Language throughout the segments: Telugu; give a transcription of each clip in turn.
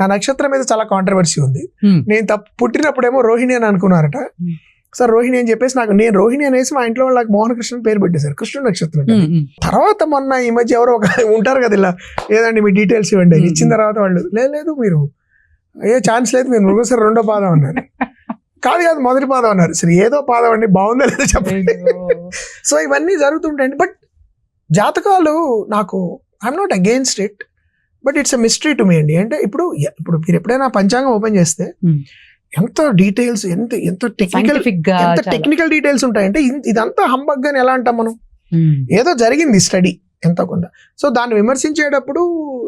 నా నక్షత్రం మీద చాలా కాంట్రవర్సీ ఉంది Hmm. నేను తప్పు పుట్టినప్పుడేమో రోహిణి అని అనుకున్నారట Hmm. సార్ రోహిణి అని చెప్పేసి నాకు నేను రోహిణి అనేసి మా ఇంట్లో వాళ్ళకి మోహన కృష్ణ పేరు పెట్టేశారు కృష్ణుడు నక్షత్రం ఉమ్. తర్వాత మొన్న ఈ మధ్య ఎవరో ఒక ఉంటారు కదా ఇలా ఏదండి మీ డీటెయిల్స్ ఇవ్వండి Hmm. ఇచ్చిన తర్వాత వాళ్ళు "లేదు, లేదు మీరు ఏ ఛాన్స్ లేదు మీరు మృగసరి రెండో పాదం అన్నారు కాదు కాదు మొదటి పాదం అన్నారు సరే ఏదో పాదం అండి బాగుందా లేదా చెప్పండి. సో ఇవన్నీ జరుగుతుంటాయండి బట్ జాతకాలు నాకు I'm not against it but it's a mystery to me అండి అంటే ఇప్పుడు ఇప్పుడు మీరు ఎప్పుడైనా పంచాంగం ఓపెన్ చేస్తే Hmm. ఎంత డీటెయిల్స్ ఎంత ఎంత టెక్నికల్ ఎంత. టెక్నికల్ డీటెయిల్స్ ఉంటాయంటే ఇదంతా హంబగ్ అని ఎలా అంటాం మనం? ఉమ్, ఏదో జరిగింది స్టడీ ఎంతో కొంత. సో దాన్ని విమర్శించేటప్పుడు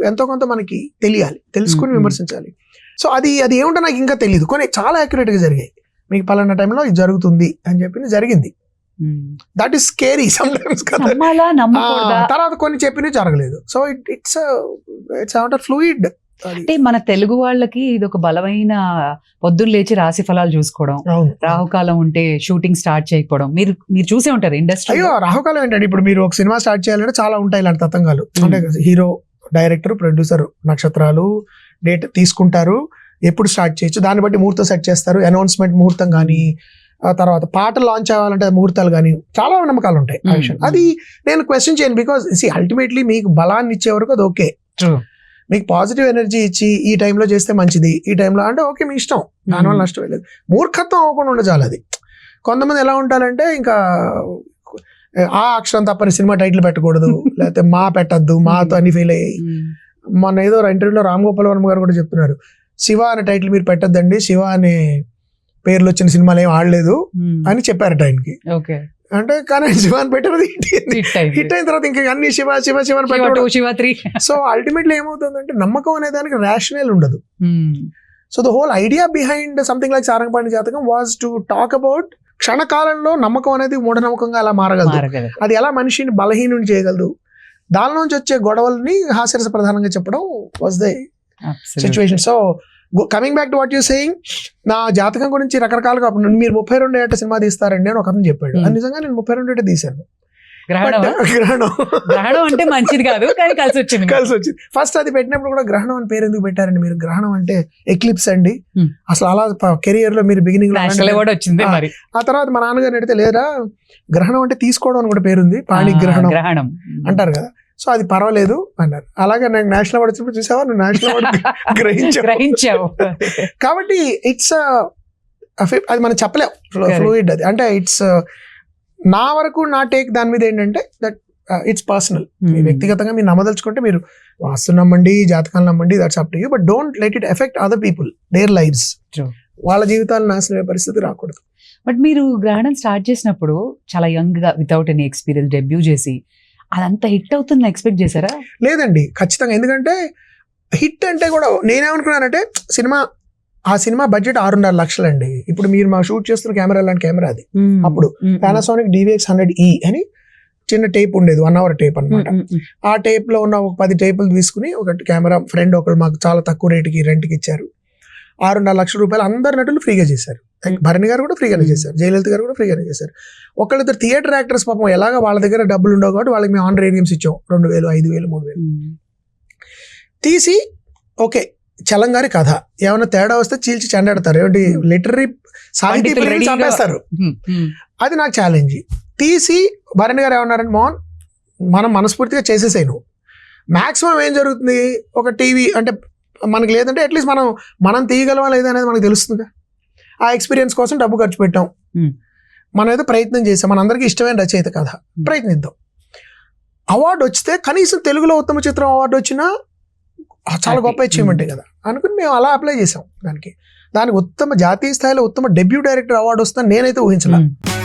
ఎంతో కొంత మనకి తెలియాలి. తెలుసుకుని మ్మ్. విమర్శించాలి. సో అది అది ఏముంటో నాకు ఇంకా తెలియదు కొన్ని చాలా accurate గా జరిగాయి. మీకు పలానా టైంలో ఇది జరుగుతుంది అని చెప్పింది జరిగింది. That is scary sometimes తర్వాత కొన్ని చెప్పినవి జరగలేదు. So it it's it's out fluid అంటే మన తెలుగు వాళ్ళకి ఇది ఒక బలమైన పొద్దున్న లేచి రాశి ఫలాలు చూసుకోవడం రాహుకాలం ఉంటే షూటింగ్ స్టార్ట్ చేయకపోవడం. మీరు మీరు చూసే ఉంటారు ఇండస్ట్రీ అయ్యో రాహుకాలం ఏంటంటే ఇప్పుడు మీరు ఒక సినిమా స్టార్ట్ చేయాలంటే చాలా ఉంటాయి ఇలాంటి తతంగాలు. అంటే హీరో డైరెక్టర్ ప్రొడ్యూసర్ నక్షత్రాలు డేట్ తీసుకుంటారు ఎప్పుడు స్టార్ట్ చేయొచ్చు దాన్ని బట్టి ముహూర్తం సెట్ చేస్తారు అనౌన్స్మెంట్ ముహూర్తం కానీ తర్వాత పాటలు లాంచ్ అవ్వాలంటే ముహూర్తాలు కానీ చాలా నమ్మకాలు ఉంటాయి. అది నేను క్వశ్చన్ చేయను బికాస్ సి అల్టిమేట్లీ మీకు బలాన్ని ఇచ్చే వరకు అది ఓకే. మీకు పాజిటివ్ ఎనర్జీ ఇచ్చి ఈ టైంలో చేస్తే మంచిది. ఈ టైంలో అంటే ఓకే మీ ఇష్టం. దానివల్ల మ్మ్. నష్టం లేదు. మూర్ఖత్వం అవ్వకుండా ఉండాలి అది. కొంతమంది ఎలా ఉంటారంటే ఇంకా ఆ అక్షరం తప్పని సినిమా టైటిల్ పెట్టకూడదు. లేకపోతే మా పెట్టద్దు మాతో అని ఫీల్ అయ్యాయి ఉమ్, మొన్న ఏదో ఇంటర్వ్యూలో రామ్ గోపాల్ వర్మ గారు కూడా చెప్తున్నారు. శివ అనే టైటిల్ మీరు పెట్టద్దండి. శివ అనే పేర్లు వచ్చిన సినిమాలు ఏం ఆడలేదు ఉమ్. అని చెప్పారట ఆయనకి. ఓకే అంటే కానీ ఆయన శివ అని పెట్టారు హిట్ అయిన తర్వాత ఇంకా అన్ని శివ శివ శివ పెట్టడం. శివ త్రీ సో అల్టిమేట్లీ ఏమవుతుందంటే నమ్మకం అనే దానికి రేషనల్ ఉండదు. So the whole idea behind something like Sarangapani Jathakam was to talk about క్షణకాలంలో నమ్మకం అనేది మూఢనమ్మకంగా అలా మారగలదు. అది ఎలా మనిషిని బలహీనుని చేయగలదు? దాని నుంచి వచ్చే గొడవల్ని హాస్యరస ప్రధానంగా చెప్పడం was the. Situation so coming back to what you saying నా జాతకం గురించి రకరకాలుగా మీరు ముప్పై రెండు ఏట సినిమా తీస్తారండి అని ఒక అతను చెప్పాడు. Hmm. అది నిజంగా నేను ముప్పై రెండు ఏట తీశాను. గ్రహణం? But, గ్రహణం. అంటే మంచిది కాదు కానీ కలిసి వచ్చింది. కలిసి వచ్చింది ఫస్ట్ అది పెట్టినప్పుడు కూడా గ్రహణం అని పేరు ఎందుకు పెట్టారండి మీరు? గ్రహణం అంటే ఎక్లిప్స్ అండి. Hmm. అసలు అలా కెరియర్లో మీరు బిగినింగ్ వచ్చింది ఆ, మరి. ఆ తర్వాత మా నాన్నగారు అడిగితే లేదా గ్రహణం అంటే తీసుకోవడం అని కూడా పేరుంది పాణి ఆ, గ్రహణం గ్రహణం. అంటారు కదా. సో అది పర్వాలేదు అన్నారు. అలాగే నాకు నేషనల్ అవార్డు వచ్చినప్పుడు చూసావా? నువ్వు నేషనల్ అవార్డు గ్రహించావు. గ్రహించావు. కాబట్టి ఇట్స్ అది మనం చెప్పలేం. Correct. ఫ్లూయిడ్ అది. అంటే ఇట్స్ నా వరకు నా టేక్ దాని మీద ఏంటంటే దట్ ఇట్స్ పర్సనల్ మీ Hmm. వ్యక్తిగతంగా మీరు నమ్మదలుచుకుంటే మీరు వాస్తు నమ్మండి జాతకాలు నమ్మండి that's up to you but don't let it affect other people their lifes. వాళ్ళ జీవితాలు నాశనం పరిస్థితి రాకూడదు. బట్ మీరు గ్రహణం స్టార్ట్ చేసినప్పుడు చాలా యంగ్గా వితౌట్ ఎనీ ఎక్స్పీరియన్స్ డెబ్యూ చేసి అదంతా హిట్ అవుతుంది ఎక్స్పెక్ట్ చేశారా? లేదండి ఖచ్చితంగా. ఎందుకంటే హిట్ అంటే కూడా నేనేమనుకున్నానంటే సినిమా ఆ సినిమా బడ్జెట్ ఆరున్నర లక్షలండి. ఇప్పుడు మీరు మా షూట్ చేస్తున్న కెమెరా లాంటి కెమెరా అది. అప్పుడు పానాసోనిక్ డివిఎక్స్ హండ్రెడ్ ఈ అని చిన్న టేప్ ఉండేది వన్ అవర్ టేప్ అన్నమాట. ఆ టేప్లో ఉన్న ఒక పది టేపులు తీసుకుని ఒక కెమెరా ఫ్రెండ్ ఒకరు మాకు చాలా తక్కువ రేటుకి రెంట్కి ఇచ్చారు. ఆరున్నర లక్షల రూపాయలు అందరు నటులు ఫ్రీగా చేశారు. భరణి గారు కూడా ఫ్రీగానే చేశారు. జయలలిత గారు కూడా ఫ్రీగానే చేశారు. ఒకళ్ళిద్దరు థియేటర్ యాక్టర్స్ పాపం ఎలాగ వాళ్ళ దగ్గర డబ్బులు ఉండవు కాబట్టి వాళ్ళకి మేము ఆనరేనియమ్స్ ఇచ్చాం. రెండు వేలు ఐదు వేలు మూడు వేలు. తీసి ఓకే చలంగారి కథ. ఏమైనా తేడా వస్తే చీల్చి చెండాడతారు. ఏమిటి. లిటరీ సాహితీ చంపేస్తారు. అది నాకు ఛాలెంజ్ తీసి భరణి గారు ఏమన్నారంటే మోహన్ మనం మనస్ఫూర్తిగా చేసేసాయి నువ్వు. మ్యాక్సిమం ఏం జరుగుతుంది? ఒక టీవీ అంటే మనకి లేదంటే అట్లీస్ట్ మనం మనం తీయగలమా లేదా అనేది మనకు తెలుస్తుంది ఆ ఎక్స్పీరియన్స్ కోసం డబ్బు ఖర్చు పెట్టాం. Hmm. మనం ఏదో ప్రయత్నం చేసాం. మనందరికీ ఇష్టమైన రచయిత కథ. ప్రయత్నిద్దాం. అవార్డు వచ్చితే కనీసం తెలుగులో ఉత్తమ చిత్రం అవార్డు వచ్చినా చాలా. గొప్ప అచీవ్మెంటే కదా. అనుకుని మేము అలా అప్లై చేసాం దానికి. దానికి ఉత్తమ జాతీయ స్థాయిలో ఉత్తమ డెబ్యూ డైరెక్టర్ అవార్డు వస్తుందని నేనైతే ఊహించలేదు